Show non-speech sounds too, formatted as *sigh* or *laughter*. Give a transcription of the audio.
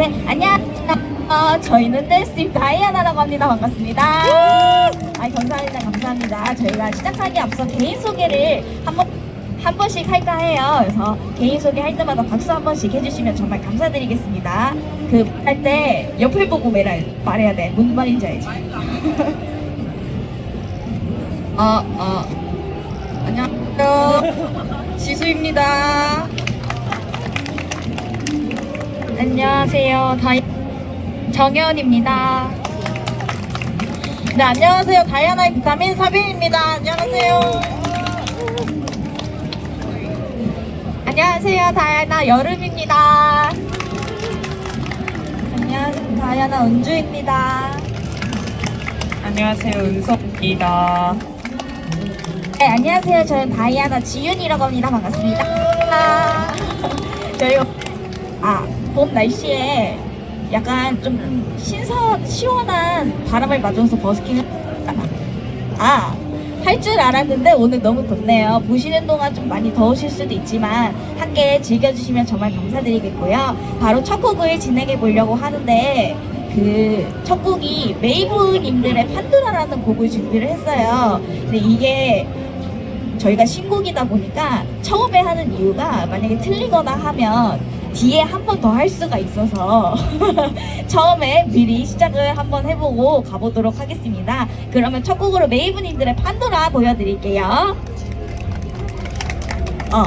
셋. 안녕. 어, 저희는 댄스팀 다이아나라고 합니다. 반갑습니다. 아, 감사합니다. 감사합니다. 저희가 시작하기 앞서 개인 소개를 한 번, 한 번씩 할까 해요. 그래서 개인 소개 할 때마다 박수 한 번씩 해주시면 정말 감사드리겠습니다. 그, 할 때 옆을 보고 말해, 말해야 돼. 뭔 말인지 알지? *laughs* 어, 어. 안녕하세요. 지수입니다. 안녕하세요. 다이 정혜원입니다. 네, 안녕하세요. 다이아나의 비타민 사빈입니다. 안녕하세요. 안녕하세요. 다이아나 여름입니다. 안녕하세요. 다이아나 은주입니다. 안녕하세요 은석입니다. 네, 안녕하세요. 저는 다이아나 지윤이라고 합니다. 반갑습니다. 아, 저희가 아, 봄 날씨에 약간 좀 신선 시원한 바람을 맞으면서 버스킹을 아, 할 줄 알았는데 오늘 너무 덥네요. 보시는 동안 좀 많이 더우실 수도 있지만 함께 즐겨주시면 정말 감사드리겠고요. 바로 첫 곡을 진행해 보려고 하는데 그 첫 곡이 메이브님들의 판도라라는 곡을 준비를 했어요. 근데 이게 저희가 신곡이다 보니까 처음에 하는 이유가 만약에 틀리거나 하면 뒤에 한 번 더 할 수가 있어서 *laughs* 처음에 미리 시작을 한번 해보고 가보도록 하겠습니다. 그러면 첫 곡으로 메이브님들의 판도라 보여드릴게요. 어.